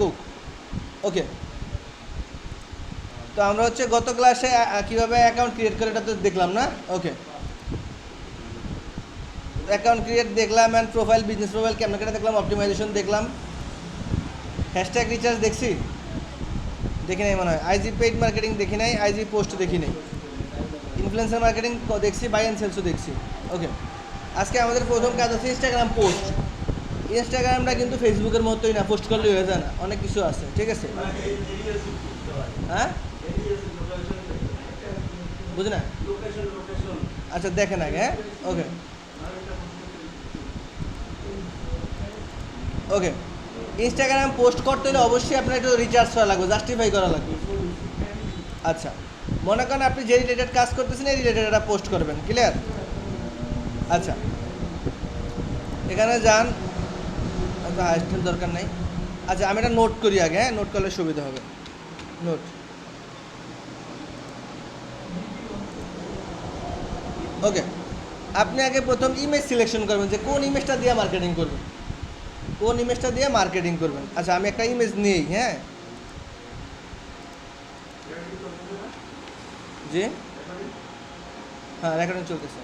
Cook ওকে তো আমরা হচ্ছে গত ক্লাসে কীভাবে অ্যাকাউন্ট ক্রিয়েট করে এটা তো দেখলাম না? ওকে অ্যাকাউন্ট ক্রিয়েট দেখলাম অ্যান্ড প্রোফাইল বিজনেস প্রোফাইল কেমন করে দেখলাম অপটিমাইজেশন দেখলাম। হ্যাশট্যাগ রিচার্জ দেখছি? দেখি নাই মনে হয়। আইজি পেইড মার্কেটিং দেখি নাই আইজি পোস্ট দেখি নাই। ইনফ্লুয়েন্সার মার্কেটিং দেখছি বাই অ্যান্ড সেলসও দেখছি। ওকে আজকে আমাদের প্রথম কাজ হচ্ছে ইনস্টাগ্রাম পোস্ট ইনস্টাগ্রামটা কিন্তু ফেসবুকের মতোই না পোস্ট করলে হয়ে যায় না। অনেক কিছু আছে, ঠিক আছে? হ্যাঁ? বুঝি না আচ্ছা দেখেন আগে হ্যাঁ? ওকে ওকে ইনস্টাগ্রাম পোস্ট করতে হলে অবশ্যই আপনার একটু রিচার্জ করা লাগবে জাস্টিফাই করা লাগবে। আচ্ছা মনে করেন আপনি যে রিলেটেড কাজ করতেছেন, এই রিলেটেড একটা পোস্ট করবেন ক্লিয়ার আচ্ছা এখানে যান আচ্ছা হাইস্টের দরকার নাই। আচ্ছা আমি এটা নোট করি আগে হ্যাঁ? নোট করলে সুবিধা হবে। নোট ওকে আপনি আগে প্রথম ইমেজ সিলেকশন করবেন যে কোন ইমেজটা দিয়ে মার্কেটিং করবেন। কোন ইমেজটা দিয়ে মার্কেটিং করবেন। আচ্ছা আমি একটা ইমেজ নিই হ্যাঁ? জি? হ্যাঁ রেকর্ডিং চলতেছে।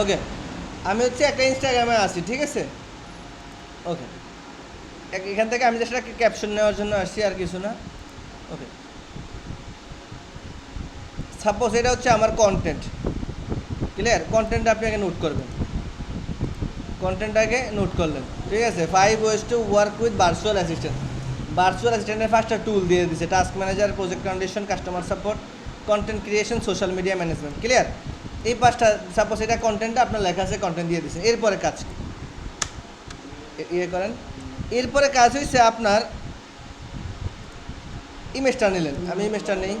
ওকে আমি হচ্ছে একটা ইনস্টাগ্রামে আছি, ঠিক আছে? ওকে এখান থেকে আমি জাস্ট একটা ক্যাপশন নেওয়ার জন্য আসছি, আর কিছু না। ওকে সাপোজ এটা হচ্ছে আমার কন্টেন্ট ক্লিয়ার কন্টেন্ট আপনি আগে নোট করবেন। কন্টেন্টটাকে নোট করলেন। ঠিক আছে? Five ways to work with virtual assistant virtual অ্যাসিস্ট্যান্টের ফার্স্টটা টুল দিয়ে দিছে। Task manager project condition customer support content creation social media management clear এই পাঁচটা সাপোজ এটা কন্টেন্টটা আপনার লেখা আছে কন্টেন্ট দিয়ে দিছে। এরপরে কাজ ইয়ে করেন। এরপরে কাজ হয়েছে আপনার ইমেজটা নিলেন। আমি ইমেজটা নেই।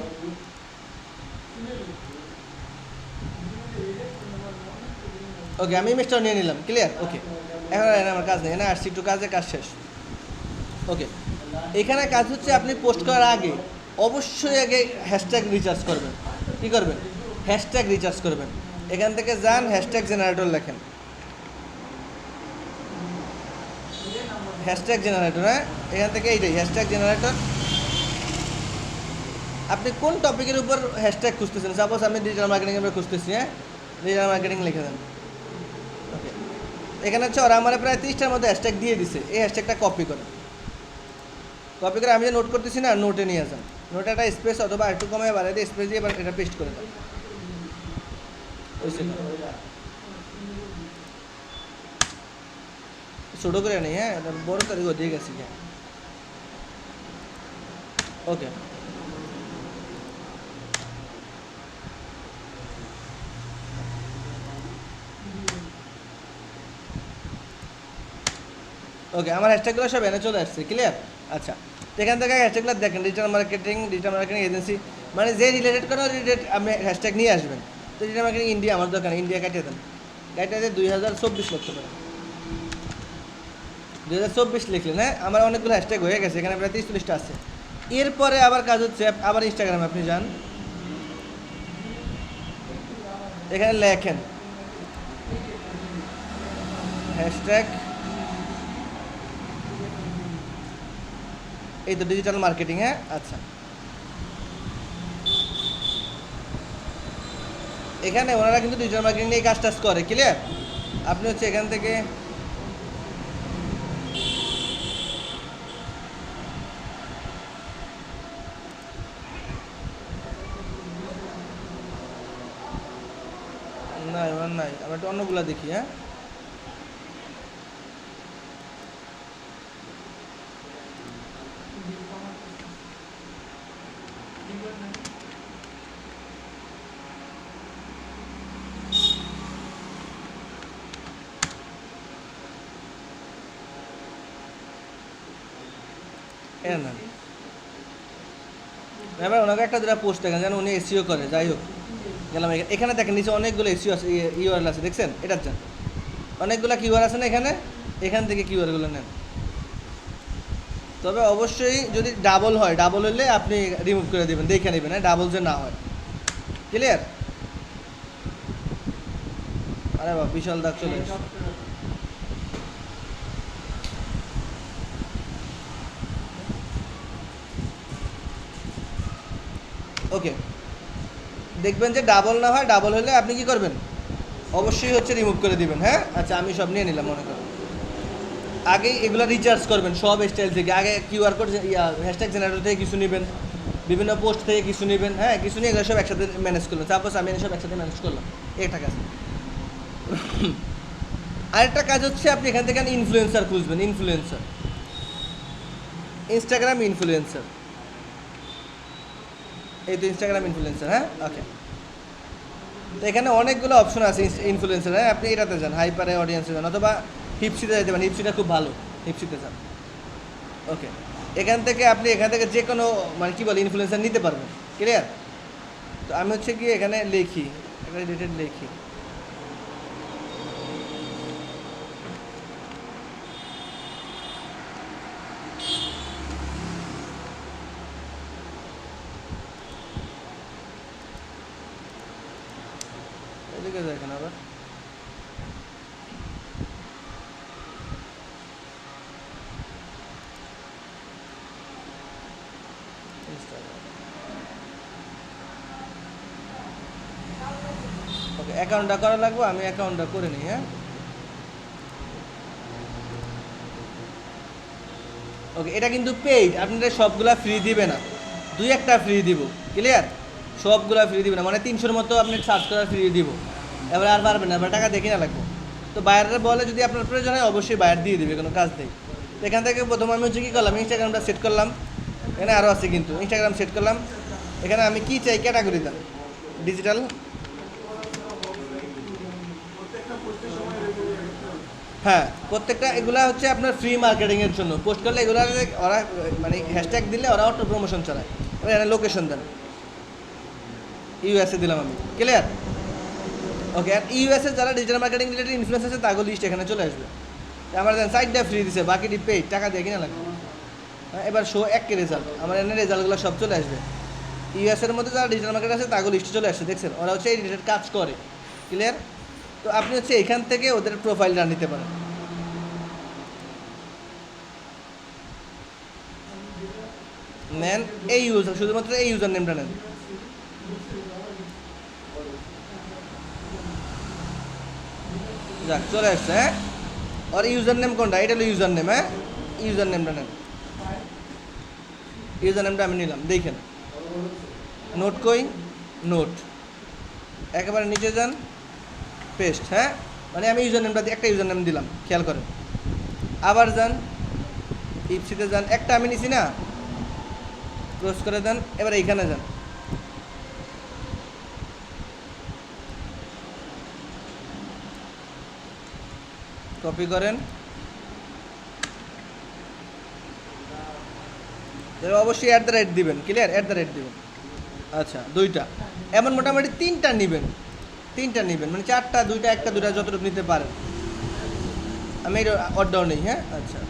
ওকে আমি ইমেজটা নিয়ে নিলাম। ক্লিয়ার ওকে এখন আমার কাজ নেই। এখানে আসছি একটু কাজে, কাজ শেষ। ওকে এখানে কাজ হচ্ছে আপনি পোস্ট করার আগে অবশ্যই আগে হ্যাশট্যাগ রিচার্জ করবেন। কী করবেন? হ্যাশট্যাগ রিচার্জ করবেন। এখান থেকে যান, হ্যাশট্যাগ জেনারেটর লেখেন। হ্যাশট্যাগ জেনারেটর হ্যাঁ? এখান থেকে এইটাই, হ্যাশট্যাগ জেনারেটর আপনি কোন টপিকের উপর হ্যাশট্যাগ খুঁজতেছেন? সাপোজ আমি ডিজিটাল মার্কেটিং এর খুঁজতেছি হ্যাঁ? ডিজিটাল মার্কেটিং লিখে দেন। ওকে এখানে হচ্ছে ওরা আমার প্রায় তিরিশটার মধ্যে হ্যাশট্যাগ দিয়ে দিছে। এই হ্যাশট্যাগটা কপি করেন। কপি করে আমি যে নোট করতেছি না নোটে নিয়ে যান। নোটে একটা স্পেস অথবা একটু কমে বাড়াই দিয়ে স্পেস দিয়ে এটা পেস্ট করে দেন। হয়েছে ছোটো করে নেই হ্যাঁ এটা বড় তারিখ দিয়ে গেছি হ্যাঁ ওকে ওকে আমার হ্যাশট্যাগুলো সব এনে চলে আসছে ক্লিয়ার আচ্ছা তো এখান থেকে হ্যাশট্যাগুলো দেখেন digital marketing digital marketing agency মানে যে রিলেটেড কোনো রিলেটেড আপনি হ্যাশট্যাগ নিয়ে আসবেন তো ডিজিটাল ইন্ডিয়া আমার দোকানে ইন্ডিয়া কাটিয়ে দেন। কাটিয়ে দুই হাজার চব্বিশ লক্ষ টাকা। দুই হাজার চব্বিশ লিখলেন হ্যাঁ? আমার অনেকগুলো হ্যাশট্যাগ হয়ে গেছে, এখানে প্রায় তিরিশ চল্লিশটা আছে। এরপরে আবার কাজ হচ্ছে আবার ইনস্টাগ্রামে আপনি যান। এখানে লেখেন হ্যাশট্যাগ এই তো ডিজিটাল মার্কেটিং হ্যাঁ? আচ্ছা। এখানে ওনারা কিন্তু ডিজিটাল মার্কেটিং নিয়ে কাজ টাজ করে ক্লিয়ার আপনি হচ্ছে এখান থেকে না ওনার নাই আমি একটু অন্যগুলা দেখি হ্যাঁ? এর না। এবার ওনাকে একটা দুটা পোস্ট দেখেন যেন উনি এসিও করে যাই হোক। গেলাম এখানে- এখানে দেখেন নিচে অনেকগুলো এসিও আছে ইউআরএল আছে দেখছেন? এটার যান অনেকগুলো কিউআর আছে না এখানে? এখান থেকে কিউআরগুলো নেন। তবে অবশ্যই যদি ডাবল হয় ডাবল হলে আপনি রিমুভ করে দেবেন দেখে নেবেন হ্যাঁ ডাবল যে না হয়। ক্লিয়ার আরে বাবা বিশাল দাগ চলে ওকে। দেখবেন যে ডাবল না হয় ডাবল হলে আপনি কি করবেন? অবশ্যই হচ্ছে রিমুভ করে দিবেন হ্যাঁ? আচ্ছা আমি সব নিয়ে নিলাম, মনে করেন। আগে এগুলো রিচার্জ করবেন, সব স্টাইল থেকে। আগে কিউআর কোড হ্যাশট্যাগ জেনারেটর থেকে কিছু নেবেন, বিভিন্ন পোস্ট থেকে কিছু নেবেন হ্যাঁ? কিছু নিয়ে এগুলো সব একসাথে ম্যানেজ করলেন সাপোজ আমি সব একসাথে ম্যানেজ করলাম। একটা কাজ। আরেকটা কাজ হচ্ছে আপনি এখান থেকে ইনফ্লুয়েন্সার খুঁজবেন ইনফ্লুয়েন্সার ইনস্টাগ্রাম ইনফ্লুয়েন্সার এই তো ইনস্টাগ্রাম ইনফ্লুয়েন্সার হ্যাঁ? ওকে তো এখানে অনেকগুলো অপশন আছে ইনফ্লুয়েন্সার হ্যাঁ? আপনি এটাতে যান হাইপারে অডিয়েন্সে যান, অথবা হিপসিতে যেতে পারেন হিপসিটা খুব ভালো হিপসিতে যান। ওকে এখান থেকে আপনি এখান থেকে যে কোনো মানে কী বলে ইনফ্লুয়েন্সার নিতে পারবেন ক্লিয়ার তো আমি হচ্ছে কি এখানে লিখি রিলেটেড লিখি এদিকে দেখেন আবার ওকে অ্যাকাউন্টটা করা লাগবে, আমি অ্যাকাউন্টটা করে নিই হ্যাঁ? ওকে এটা কিন্তু পেইড আপনাদের সবগুলা ফ্রি দিবে না। দুই একটা ফ্রি দিব ক্লিয়ার সবগুলা ফ্রি দিবে না মানে তিনশোর মতো আপনি সার্চ করা ফ্রি দিব। এবার আর পারবেন না, এবার টাকা দেখে না লাগবে। তো বাইরের বলে, যদি আপনার প্রয়োজন হয়, অবশ্যই বাইরে দিয়ে দিবে, কোনো কাজ নেই। তো এখান থেকে প্রথম আমি হচ্ছে কী করলাম ইনস্টাগ্রামটা সেট করলাম। এখানে আরও আছে কিন্তু ইনস্টাগ্রাম সেট করলাম। এখানে আমি কী চাই ক্যাটাগরি দাম ডিজিটাল হ্যাঁ প্রত্যেকটা এগুলা হচ্ছে আপনার ফ্রি মার্কেটিংয়ের জন্য। পোস্ট করলে এগুলো ওরা মানে হ্যাশট্যাগ দিলে ওরা অটো প্রমোশন চালায়। এখানে লোকেশন দেন। ইউএসএ দিলাম আমি। ক্লিয়ার ওকে আর ইউএসএ যারা ডিজিটাল মার্কেটিং রিলেটেড ইনফ্লুয়েন্স আছে তাগুলো লিস্ট এখানে চলে আসবে। আমার দেন সাইডটা ফ্রি দিছে বাকিটি পেড টাকা দিয়ে কিনা লাগবে হ্যাঁ, এবার শো এক কে রেজাল্ট আমার এনে রেজাল্টগুলো সব চলে আসবে। ইউএসের মধ্যে যারা ডিজিটাল মার্কেট আছে তাগুলো লিস্টে চলে আসছে দেখছেন? ওরা হচ্ছে এই রিলেটেড কাজ করে। ক্লিয়ার তো আপনি হচ্ছে এখান থেকে ওদের প্রোফাইলটা নিতে পারেন। নেন এই ইউজার শুধুমাত্র এই ইউজার নেমটা নেন। যাক, চলে আসছে হ্যাঁ? আর ইউজার নেম কোনটা? এটা হলো ইউজার নেম হ্যাঁ? ইউজার নেমটা নেন। ইউজার নেমটা আমি নিলাম, দেখেন। নোট কই? নোট একেবারে নিচে যান। পেস্ট হ্যাঁ? মানে আমি ইউজার নেমটা একটা ইউজার নেম দিলাম, খেয়াল করেন। আবার যান, ইপসিতে যান, একটা আমি নিছি না। ক্লোজ করে দেন, এবার এইখানে যান। কপি করেন। অবশ্যই অ্যাট দ্য রেট দিবেন ক্লিয়ার অ্যাট দ্য রেট দিবেন। আচ্ছা দুইটা। এমন মোটামুটি তিনটা নেবেন। তিনটা নেবেন মানে চারটা, দুইটা, একটা, দুইটা, যতটুকু নিতে পারেন। আমি এটা অর্ডার নেই হ্যাঁ? আচ্ছা।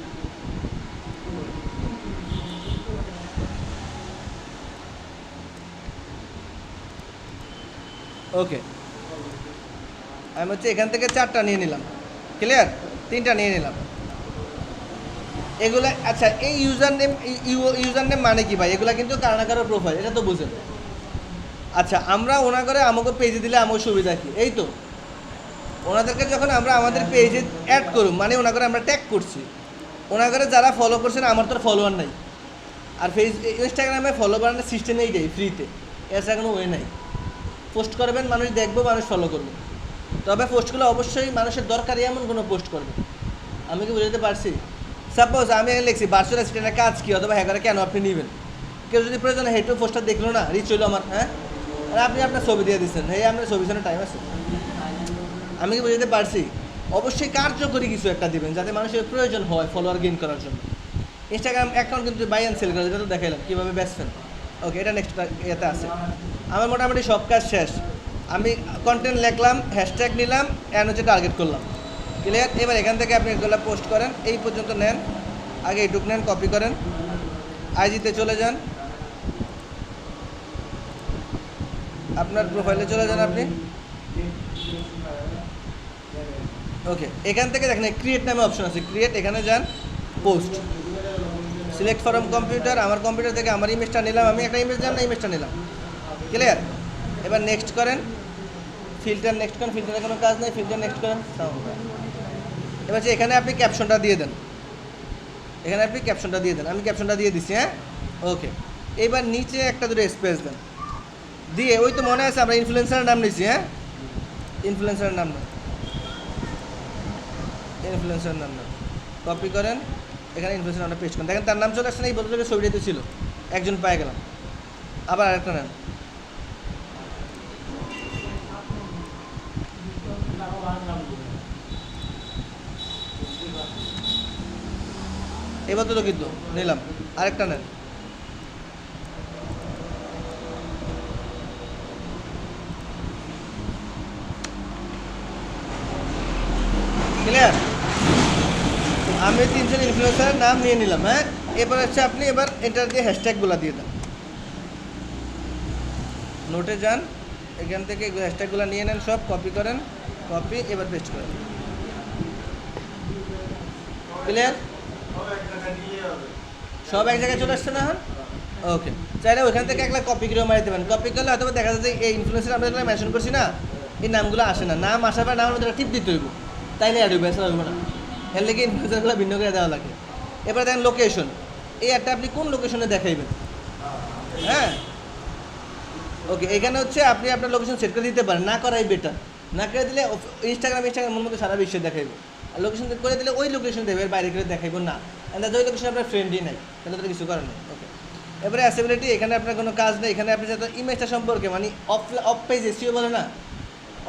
ওকে। আমি হচ্ছে এখান থেকে চারটা নিয়ে নিলাম। ক্লিয়ার তিনটা নিয়ে নিলাম। এগুলা আচ্ছা এই ইউজার নেম ইউজার নেম মানে কি ভাই? এগুলা কিন্তু কারও না কারও প্রোফাইল এটা তো বুঝেন। আচ্ছা আমরা ওনা করে আমাকে পেজে দিলে আমার সুবিধা কি? এই তো। ওনাদেরকে যখন আমরা আমাদের পেজে অ্যাড করুম মানে ওনা করে আমরা ট্যাগ করছি। ওনা করে যারা ফলো করছেন, আমার তো ফলোয়ার নাই। আর ফেস ইনস্টাগ্রামে ফলো করানোর সিস্টেম এইটাই ফ্রিতে এছাড়া কোনো ওয়ে নাই। পোস্ট করবেন, মানুষ দেখব, মানুষ ফলো করবে। তবে পোস্টগুলো অবশ্যই মানুষের দরকারি, এমন কোনো পোস্ট করবে আমি কি বুঝাতে পারছি? সাপোজ আমি লিখছি ভার্চুয়াল অ্যাসিস্ট্যান্টের কাজ কী? অথবা হ্যাকারে কেন আপনি নেবেন? কেউ যদি প্রয়োজন হেঁটে পোস্টার দেখল না রিচ হইল আমার হ্যাঁ? আর আপনি আপনার ছবি দিয়ে দিচ্ছেন। হ্যাঁ আপনার ছবি জন্য টাইম আছে। আমি কি বুঝতে পারছি? অবশ্যই কার্যকরী কিছু একটা দিবেন যাতে মানুষের প্রয়োজন হয় ফলোয়ার গেইন করার জন্য। ইনস্টাগ্রাম অ্যাকাউন্ট কিন্তু বাই অ্যান্ড সেল করে যেটা তো দেখাইলাম, কীভাবে বেচবেন ওকে এটা নেক্সট ইয়েতে আছে। আমার মোটামুটি সব কাজ শেষ। আমি কন্টেন্ট লিখলাম হ্যাশট্যাগ নিলাম অ্যান্ড হচ্ছে টার্গেট করলাম। ক্লিয়ার এবার এখান থেকে আপনি এগুলো পোস্ট করেন, এই পর্যন্ত নেন। আগে এইটুক নেন কপি করেন। আইজিতে চলে যান। আপনার প্রোফাইলে চলে যান আপনি। ওকে এখান থেকে দেখেন ক্রিয়েট নামে অপশন আছে। ক্রিয়েট এখানে যান পোস্ট সিলেক্ট ফরম কম্পিউটার আমার কম্পিউটার থেকে আমার ইমেজটা নিলাম, আমি একটা ইমেজ নিলাম না ইমেজটা নিলাম। ক্লিয়ার এবার নেক্সট করেন। ফিল্টার নেক্সট করেন ফিল্টারে কোনো কাজ নেই ফিল্টার নেক্সট করেন। এবার এখানে আপনি ক্যাপশনটা দিয়ে দেন। এখানে আপনি ক্যাপশনটা দিয়ে দেন। আমি ক্যাপশনটা দিয়ে দিচ্ছি হ্যাঁ? ওকে এবার নিচে একটা দুটো স্পেস দেন। দিয়ে, ওই তো মনে আছে আমরা ইনফ্লুয়েন্সারের নাম নিয়েছি হ্যাঁ? ইনফ্লুয়েন্সারের নাম না ইনফ্লুয়েন্সারের নাম না কপি করেন, এখানে ইনফ্লুয়েন্সার নামটা পেস্ট করেন। দেখেন, তার নাম চলে আসছে না, এই বদলের ছবিটাতে ছিল। একজন পায়ে গেলাম। আবার আরেকটা নেন। এবার তো কিন্তু, নিলাম। আরেকটা নেন। ক্লিয়ার আমি তিনজন ইনফ্লুয়েন্সারের নাম নিয়ে নিলাম হ্যাঁ? এবার হচ্ছে আপনি এবার এটার দিয়ে হ্যাশট্যাগুলো দিয়ে দেন। নোটে যান, এখান থেকে হ্যাশট্যাগুলো নিয়ে নেন, সব কপি করেন কপি এবার পেস্ট করেন। ক্লিয়ার সব এক জায়গায় চলে আসছে না হ্যাঁ ওকে চাইলে ওইখান থেকে একটা কপি করে মারি দেবেন কপি করলে হয়তো দেখা যাচ্ছে এই ইনফ্লুয়েন্সার আমরা মেনশন করছি না, এই নামগুলো আসে না। নাম আসার পর নামের মধ্যে টিপ দিতে হইব। তাইলে অ্যাড হইবে না। এর লেগে ইনফ্লুয়েন্সারগুলো ভিন্ন করে দেওয়া লাগে। এবার দেখেন লোকেশন এই অ্যাডটা আপনি কোন লোকেশনে দেখাইবেন? হ্যাঁ? ওকে এখানে হচ্ছে আপনি আপনার লোকেশন সেট করে দিতে পারেন। না করাই বেটার না করে দিলে ইনস্টাগ্রাম ইনস্টাগ্রামের মধ্যে সারা বিশ্বে দেখাইবে। আর লোকেশন করে দিলে ওই লোকেশন দেবে বাইরে করে দেখাইবো না। And ওই লোকেশন আপনার ফ্রেন্ডই নাই। তাহলে তো কিছু করার নেই। ওকে এবারে অ্যাসেবিলিটি এখানে আপনার কোনো কাজ নেই। এখানে আপনি যাতে ইমেজটা সম্পর্কে মানে অফ অফ পেজ এসিও বলে না?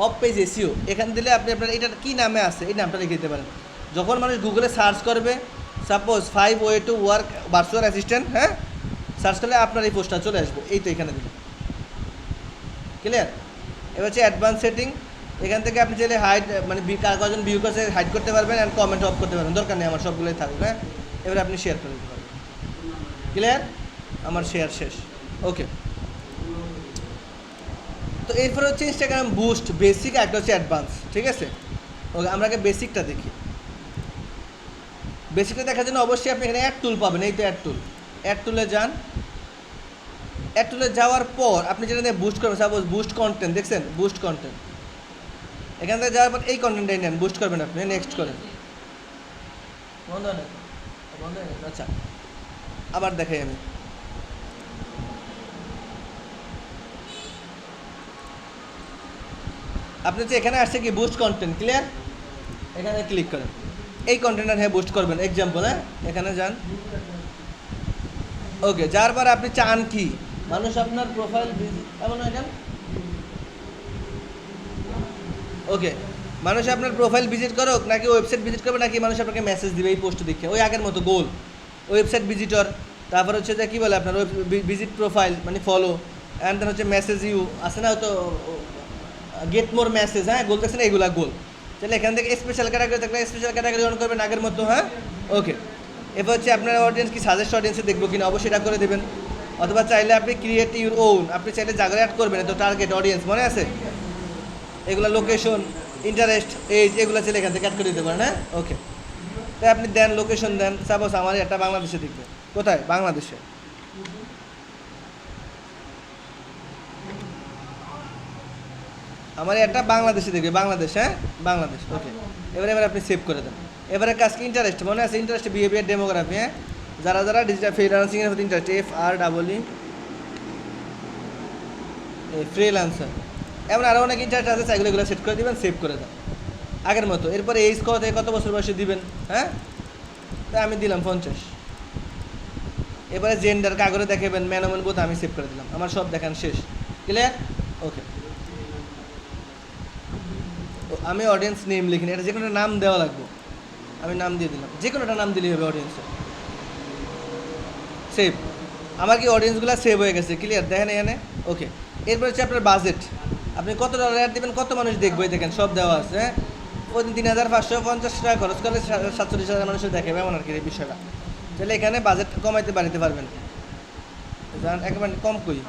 অফ পেজ এসিও এখান দিলে আপনি আপনার, এটা কী নামে আছে? এই নামটা লিখে দিতে পারেন। যখন মানুষ গুগলে সার্চ করবে suppose five way to work virtual assistant হ্যাঁ? সার্চ করলে আপনার এই পোস্টটা চলে আসবে। এই তো এখানে দিলে ক্লিয়ার এবার হচ্ছে অ্যাডভান্স সেটিং এখান থেকে আপনি চাইলে হাইট মানে কার কজন ভিউ করছে হাইড করতে পারবেন অ্যান্ড কমেন্ট অফ করতে পারবেন। দরকার নেই, আমার সবগুলোই থাকবে হ্যাঁ? এবার আপনি শেয়ার করে দিতে পারবেন ক্লিয়ার আমার শেয়ার শেষ। ওকে তো এরপর হচ্ছে ইনস্টাগ্রাম বুস্ট বেসিক একটা হচ্ছে অ্যাডভান্স ঠিক আছে? ওকে আমরা আগে বেসিকটা দেখি। বেসিকটা দেখার জন্য অবশ্যই আপনি এখানে অ্যাড টুল পাবেন, এই তো অ্যাড টুল অ্যাড টুলে যান। অ্যাড টুলে যাওয়ার পর আপনি যেটা দিয়ে বুস্ট করবেন সাপোজ বুস্ট কন্টেন্ট দেখছেন? বুস্ট কন্টেন্ট এখান থেকে যাওয়ার পর এই কন্টেন্টটাই নেন বুস্ট করবেন আপনি নেক্সট করেন। বন্ধ আচ্ছা। আবার দেখাই আমি। আপনি হচ্ছে এখানে আসছে কি বুস্ট কন্টেন্ট ক্লিয়ার এখানে ক্লিক করেন। এই কন্টেন্টটা হ্যাঁ বুস্ট করবেন। এক্সাম্পল হ্যাঁ? এখানে যান। ওকে যার পর আপনি চান কি? মানুষ আপনার প্রোফাইল এমন কেন? ওকে মানুষ আপনার প্রোফাইল ভিজিট করুক, নাকি ওয়েবসাইট ভিজিট করবে, নাকি মানুষ আপনাকে মেসেজ দিবে এই পোস্ট দেখে? ওই আগের মতো গোল ওয়েবসাইট ভিজিটর তারপর হচ্ছে যে কী বলে আপনার ভিজিট প্রোফাইল মানে ফলো অ্যান্ড দেন হচ্ছে মেসেজ ইউ আছে না? তো গেট মোর মেসেজ হ্যাঁ? গোল দেখছেন, এইগুলা গোল। তাহলে এখান থেকে স্পেশাল ক্যাটাগরি থাকলে স্পেশাল ক্যাটাগরি অন করবেন আগের মতো হ্যাঁ? ওকে এরপর হচ্ছে আপনার অডিয়েন্স কি সাজেস্ট অডিয়েন্সে দেখব কিনা, অবশ্যই এটা করে দেবেন। অথবা চাইলে আপনি ক্রিয়েট ইউর ওন আপনি চাইলে জায়গায় অ্যাড করবেন তো টার্গেট অডিয়েন্স মনে আছে? এগুলো লোকেশন ইন্টারেস্ট এজ এগুলো চাইলে এখান থেকে অ্যাড করে দিতে পারেন হ্যাঁ? ওকে তাই আপনি দেন লোকেশন দেন। সাপোজ আমার একটা বাংলাদেশে দেখবে কোথায়? বাংলাদেশে। আমার একটা বাংলাদেশে দেখবে, বাংলাদেশ হ্যাঁ? বাংলাদেশ ওকে এবারে এবার আপনি সেভ করে দেন। এবারে কাজ কি ইন্টারেস্ট মনে আছে ইন্টারেস্ট বিহেভিয়ার ডেমোগ্রাফি হ্যাঁ? যারা যারা ডিজিটাল ফ্রিলান্সিং এর প্রতি interest F R double E freelancer এমন আরও অনেক ইন্টারেস্ট আছে সেগুলো এগুলো সেট করে দিবেন সেভ করে দেন। আগের মতো, এরপরে এইজ কত কত বছর বয়সে দিবেন হ্যাঁ? তাই আমি দিলাম পঞ্চাশ। এবারে জেন্ডার কাগরে দেখাবেন ম্যানমেন বোধ আমি সেভ করে দিলাম। আমার সব দেখান শেষ। ক্লিয়ার ওকে আমি অডিয়েন্স নেম লিখিনি, এটা যে কোনো নাম দেওয়া লাগবে। আমি নাম দিয়ে দিলাম। যে কোনো একটা নাম দিলেই হবে অডিয়েন্সের সেভ আমার কি অডিয়েন্সগুলো সেভ হয়ে গেছে? ক্লিয়ার দেখেন এখানে? ওকে এরপর হচ্ছে আপনার বাজেট আপনি কত ডলার অ্যাড দিবেন, কত মানুষ দেখবে? দেখেন, সব দেওয়া আছে হ্যাঁ? ওই তিন হাজার পাঁচশো পঞ্চাশ টাকা খরচ করলে সাতচল্লিশ হাজার মানুষের দেখে এমন আর কি এই বিষয়টা। তাহলে এখানে বাজেট কমাইতে বাড়িতে পারবেন। একেবারে কম কই?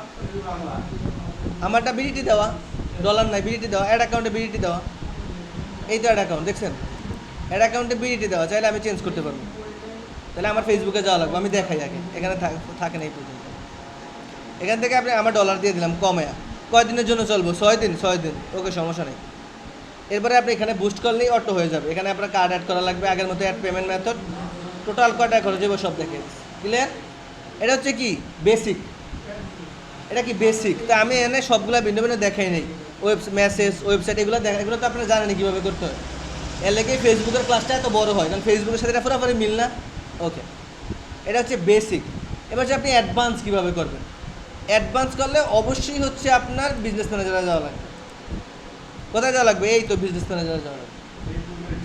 আমারটা বিডিটি দেওয়া ডলার নাই, বিডিটি দেওয়া অ্যাড অ্যাকাউন্টে বিডিটি দেওয়া। এই তো অ্যাড অ্যাকাউন্ট দেখছেন? অ্যাড অ্যাকাউন্টে বিডিটি দেওয়া, চাইলে আমি চেঞ্জ করতে পারব। তাহলে আমার ফেসবুকে যাওয়া লাগবে, আমি দেখাই আগে, এখানে থাক- না এই পর্যন্ত। এখান থেকে আপনি আমার ডলার দিয়ে দিলাম, কমে কয়দিনের জন্য চলবো? ছয় দিন ছয় দিন, ওকে, সমস্যা নেই। এরপরে আপনি এখানে বুস্ট করলেই অটো হয়ে যাবে। এখানে আপনার কার্ড অ্যাড করা লাগবে, আগের মতো অ্যাড পেমেন্ট মেথড টোটাল কয়টা খরচ হবে সব দেখে। ক্লিয়ার এটা হচ্ছে কি? বেসিক এটা কি বেসিক তা আমি এনে সবগুলো ভিন্ন ভিন্ন দেখাই নেই। ওয়েব মেসেজ ওয়েবসাইট এগুলো দেখা এগুলো তো আপনারা জানেন কীভাবে করতে হয়। এর ফেসবুকের ক্লাসটা এত বড় হয়, কারণ ফেসবুকের সাথে পুরোপুরি মিল না। ওকে এটা হচ্ছে বেসিক এবার হচ্ছে আপনি অ্যাডভান্স কীভাবে করবেন? অ্যাডভান্স করলে অবশ্যই হচ্ছে আপনার বিজনেস ম্যানেজারে যাওয়া লাগবে। কোথায় যাওয়া লাগবে? এই তো বিজনেস ম্যানেজারে যাওয়া লাগবে।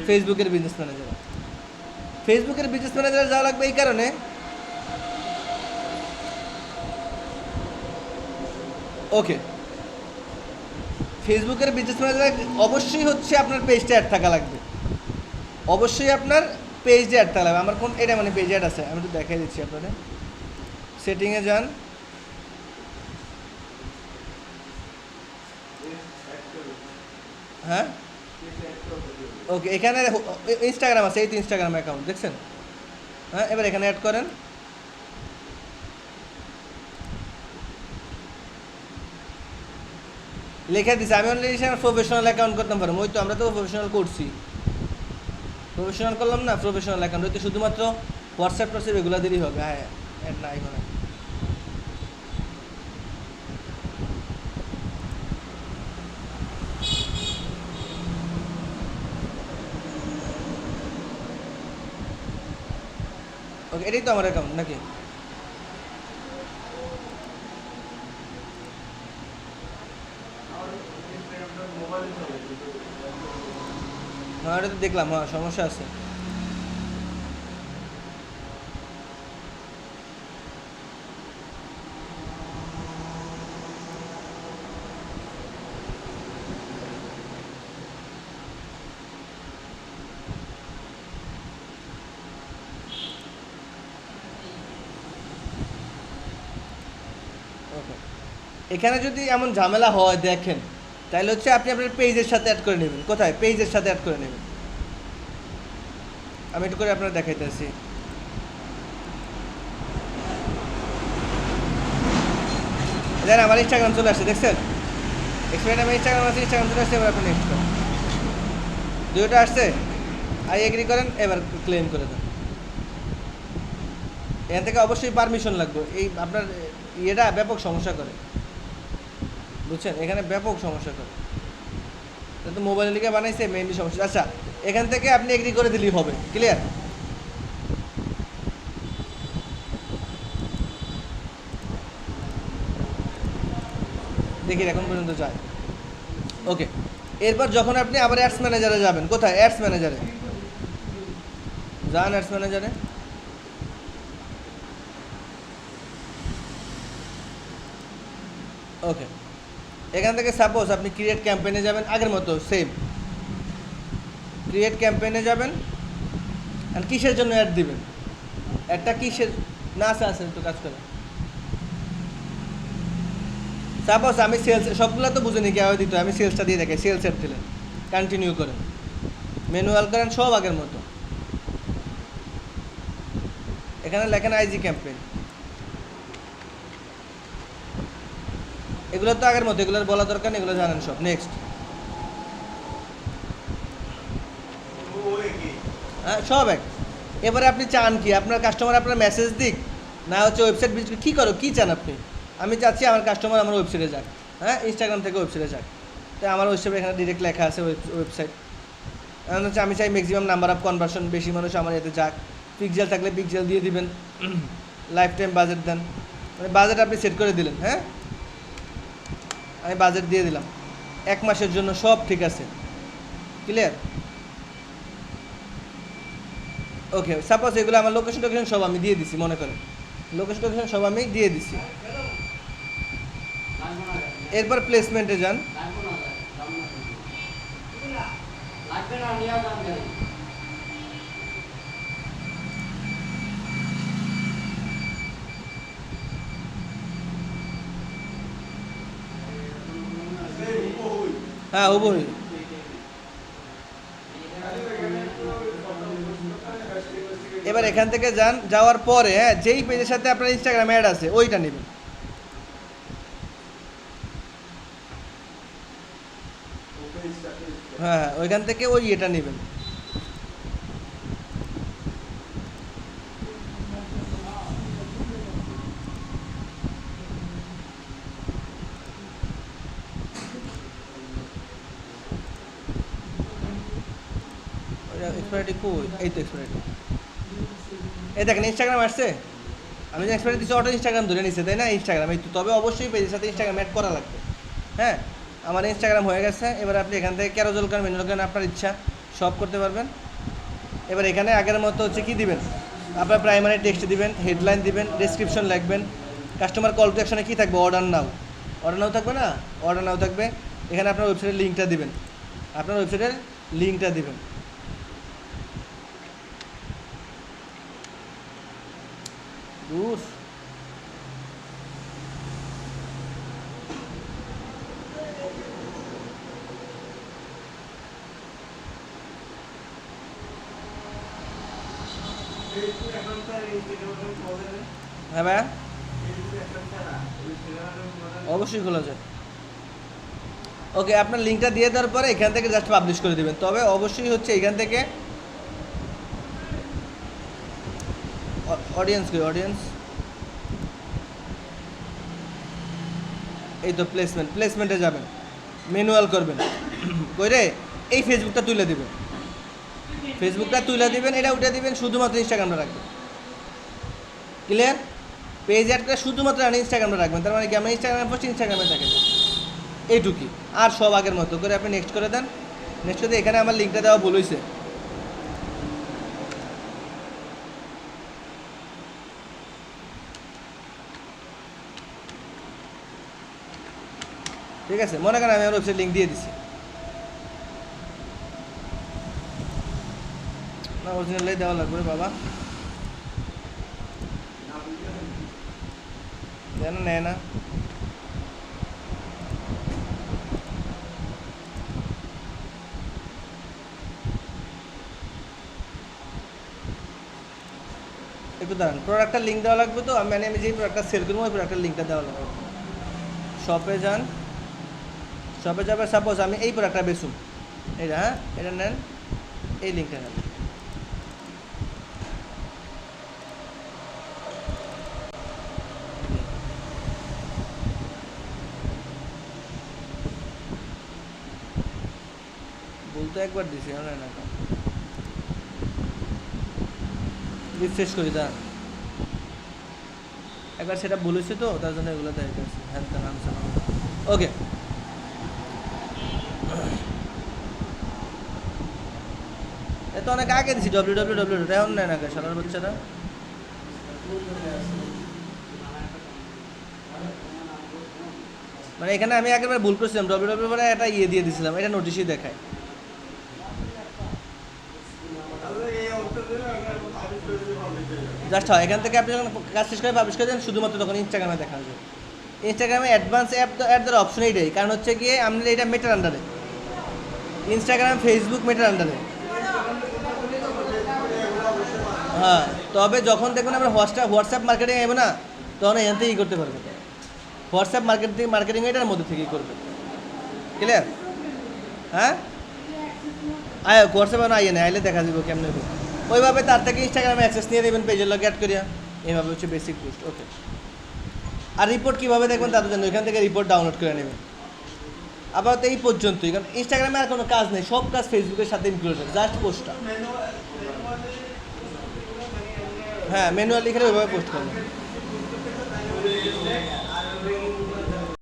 ফেসবুকের বিজনেস ম্যানেজার ফেসবুকের বিজনেস ম্যানেজারে যাওয়া লাগবে এই কারণে ওকে ফেসবুকের বিজনেস ম্যানেজার অবশ্যই হচ্ছে আপনার পেজটা অ্যাড থাকা লাগবে। অবশ্যই আপনার পেজে অ্যাড থাকা লাগবে। আমার কোন, এটা মানে পেজে অ্যাড আছে, আমি একটু দেখাই দিচ্ছি আপনাদের। সেটিংয়ে যান। হ্যাঁ? ওকে এখানে ইনস্টাগ্রাম আছে, এই তো ইনস্টাগ্রাম অ্যাকাউন্ট দেখছেন? হ্যাঁ এবার এখানে অ্যাড করেন। লেখা দিছে। আমি অনলি প্রফেশনাল অ্যাকাউন্ট করতাম পারব ওই তো, আমরা তো প্রফেশনাল করছি। প্রফেশনাল করলাম না প্রফেশনাল অ্যাকাউন্ট ওই তো শুধুমাত্র হোয়াটসঅ্যাপ টোয়াটসঅ্যাপ এগুলো দিলেই হবে। হ্যাঁ অ্যাড ওকে এটাই তো আমার অ্যাকাউন্ট নাকি? তো দেখলাম হ্যাঁ সমস্যা আছে। এখানে যদি এমন ঝামেলা হয়, দেখেন, তাহলে হচ্ছে আপনি আপনার পেজের সাথে অ্যাড করে নেবেন। কোথায়? পেজের সাথে অ্যাড করে নেবেন। আমি একটু করে আপনার দেখাইতেছি দেখেন আমার ইনস্টাগ্রাম চলে আসছে, দেখছেন? এক্সপিরিয়েন্স আমার ইনস্টাগ্রাম আছে ইনস্টাগ্রাম চলে আসছে, এবার আপনি নেক্সট করেন। দুটোটা আসছে, আই এগ্রি করেন, এবার ক্লেম করে দেন। এখান থেকে অবশ্যই পারমিশন লাগবে। এই আপনার ইয়েটা ব্যাপক সমস্যা করে। বুঝছেন? এখানে ব্যাপক সমস্যা করে। তো মোবাইল লিখে বানাইছে মেইনলি সমস্যা। আচ্ছা এখান থেকে আপনি এগ্রি করে দিলেই হবে ক্লিয়ার দেখি, এখন পর্যন্ত যায় ওকে এরপর যখন আপনি আবার অ্যাডস ম্যানেজারে যাবেন, কোথায়? অ্যাডস ম্যানেজারে যান অ্যাডস ম্যানেজারে ওকে এখান থেকে সাপোজ আপনি ক্রিয়েট ক্যাম্পেইনে যাবেন, আগের মতো সেম ক্রিয়েট ক্যাম্পেইনে যাবেন আর কিসের জন্য অ্যাড দিবেন? একটা কিসের না আছে আছে, একটু কাজ করে সাপোজ আমি সেলস সবগুলো তো বুঝিনি কীভাবে দিতে আমি সেলসটা দিয়ে দেখাই সেলস অ্যাড দিলেন কন্টিনিউ করেন। ম্যানুয়াল করেন সব আগের মতো। এখানে লেখেন আইজি ক্যাম্পেইন এগুলো তো আগের মতো, এগুলোর বলা দরকার এগুলো জানেন সব। নেক্সট হ্যাঁ সব এক। এবারে আপনি চান কি? আপনার কাস্টমার আপনার মেসেজ দিক, না হচ্ছে ওয়েবসাইট ভিজিট কী করো? কী চান আপনি? আমি চাচ্ছি আমার কাস্টমার আমার ওয়েবসাইটে যাক। হ্যাঁ ইনস্টাগ্রাম থেকে ওয়েবসাইটে যাক। তো আমার ওয়েবসাইট এখানে ডিরেক্ট লেখা আছে ওয়েবসাইট এখন হচ্ছে আমি চাই ম্যাক্সিমাম নাম্বার অফ কনভার্সন বেশি মানুষ আমার এতে যাক। পিকজেল থাকলে পিকজেল দিয়ে দিবেন। লাইফ টাইম বাজেট দেন। মানে বাজেট আপনি সেট করে দিলেন হ্যাঁ? আমি বাজেট দিয়ে দিলাম। এক মাসের জন্য সব ঠিক আছে। ক্লিয়ার ওকে সাপোজ এগুলো আমার লোকেশন টোকেশন সব আমি দিয়ে দিছি, মনে করেন। লোকেশন টোকেশন সব আমি দিয়ে দিছি। এরপর প্লেসমেন্টে যান। হ্যাঁ উভয় এখান থেকে যান, যাওয়ার পরে হ্যাঁ যেই পেজের সাথে আপনার ইনস্টাগ্রাম অ্যাড আছে, ওইটা নেবেন। হ্যাঁ হ্যাঁ ওইখান থেকে ওই এটা নেবেন। এক্সপায়ারিটি কই? এই তো এক্সপায়ারিটি এই দেখেন ইনস্টাগ্রাম আসছে। আমি যে এক্সপায়ারি দিচ্ছি অটো ইনস্টাগ্রাম ধরে নিচ্ছে তাই না? ইনস্টাগ্রাম এই তবে অবশ্যই পেজের সাথে ইনস্টাগ্রাম অ্যাড করা লাগবে। হ্যাঁ? আমার ইনস্টাগ্রাম হয়ে গেছে। এবার আপনি এখান থেকে ক্যারোজল কান মেনুল কান আপনার ইচ্ছা সব করতে পারবেন। এবার এখানে আগের মতো হচ্ছে কী দিবেন? আপনার প্রাইমারি টেক্সট দিবেন হেডলাইন দিবেন ডেসক্রিপশন লিখবেন কাস্টমার কল টু অ্যাকশনে কী থাকবে? অর্ডার নাও অর্ডার নাও থাকবে না? অর্ডার নাও থাকবে। এখানে আপনার ওয়েবসাইটের লিঙ্কটা দিবেন। আপনার ওয়েবসাইটের লিঙ্কটা দিবেন। দূর হ্যাঁ ভাইয়া? অবশ্যই খোলা যায়। ওকে, আপনার লিঙ্কটা দিয়ে দেওয়ার পরে এখান থেকে জাস্ট পাবলিশ করে দেবেন। তবে অবশ্যই হচ্ছে এখান থেকে অডিয়েন্স কই অডিয়েন্স এই তো প্লেসমেন্ট প্লেসমেন্টে যাবেন। ম্যানুয়াল করবেন। কইরে, এই ফেসবুকটা তুলে দিবেন। ফেসবুকটা তুলে দিবেন, এটা উঠে দিবেন, শুধুমাত্র ইনস্টাগ্রামটা রাখবেন। ক্লিয়ার পেজ অ্যাড করে শুধুমাত্র আপনি ইনস্টাগ্রামে রাখবেন। তার মানে কি আমরা ইনস্টাগ্রামে পোস্ট ইনস্টাগ্রামে থাকে এইটুকুই আর সব আগের মতো করে আপনি নেক্সট করে দেন। নেক্সট করে এখানে আমার লিঙ্কটা দেওয়া ভুল হয়েছে ঠিক আছে, মনে করেন আমি আমার ওয়েবসাইট লিঙ্ক দিয়ে দিছি। না অরিজিনালাই দেওয়া লাগবে বাবা। দেয় নেয় না। একটু দাঁড়ান প্রোডাক্টের লিঙ্ক দেওয়া লাগবে তো? আমি মানে আমি যেই প্রোডাক্টটা সেল করব, ওই প্রোডাক্টের লিঙ্কটা দেওয়া লাগবে। শপে যান। শপে যাবে সাপোজ আমি এই প্রোডাক্টটা বেচুম এটা হ্যাঁ এটা নেন এই লিঙ্কটা নেন বলতে একবার দিছি না না রিফ্রেশ করি, দাঁড়ান। একবার সেটা বলেছি তো, তার জন্য এগুলো দেয় হ্যাঁ ওকে এ তো অনেক আগে দিছি ডব্লিউ ডব্লিউ ডব্লিউ এখন নেয় না সাধারণ বাচ্চারা? মানে এখানে আমি একেবারে ভুল করছিলাম ডব্লিউ ডব্লিউ পরে একটা ইয়ে দিয়ে দিয়েছিলাম এটা নোটিশই দেখায়। জাস্ট হয়, এখান থেকে আপনি যখন কাজ শেষ করে পাবলিশ করে শুধুমাত্র তখন ইনস্টাগ্রামে দেখা যায় ইনস্টাগ্রামে অ্যাডভান্স অ্যাপ অ্যাড দেওয়ার অপশন এইটাই, কারণ হচ্ছে গিয়ে আমাদের এটা মেটার আন্ডারে ইনস্টাগ্রাম ফেসবুক মেটার আন্ডারে হ্যাঁ তবে যখন দেখবেন আমরা হোয়াটসঅ্যাপ হোয়াটসঅ্যাপ মার্কেটিং যাব না, তখন এখান থেকেই করতে পারবে। হোয়াটসঅ্যাপ মার্কেটিং মার্কেটিং এটার মধ্যে থেকেই করবে। ক্লিয়ার হ্যাঁ? আয়, হোয়াটসঅ্যাপে না আইয়ে না, আইলে দেখা যাবে কেমন ওইভাবে তার থেকে ইনস্টাগ্রামে অ্যাক্সেস নিয়ে দেবেন পেজের লগে অ্যাড করিয়া। এইভাবে হচ্ছে বেসিক পোস্ট ওকে আর রিপোর্ট কীভাবে দেখবেন তাদের জন্য? ওইখান থেকে রিপোর্ট ডাউনলোড করে নেবেন। আপাতত এই পর্যন্তই, কারণ ইনস্টাগ্রামে আর কোনো কাজ নেই, সব কাজ ফেসবুকের সাথে ইনক্লুডেড জাস্ট পোস্টটা হ্যাঁ ম্যানুয়ালি লিখে ওইভাবে পোস্ট করবেন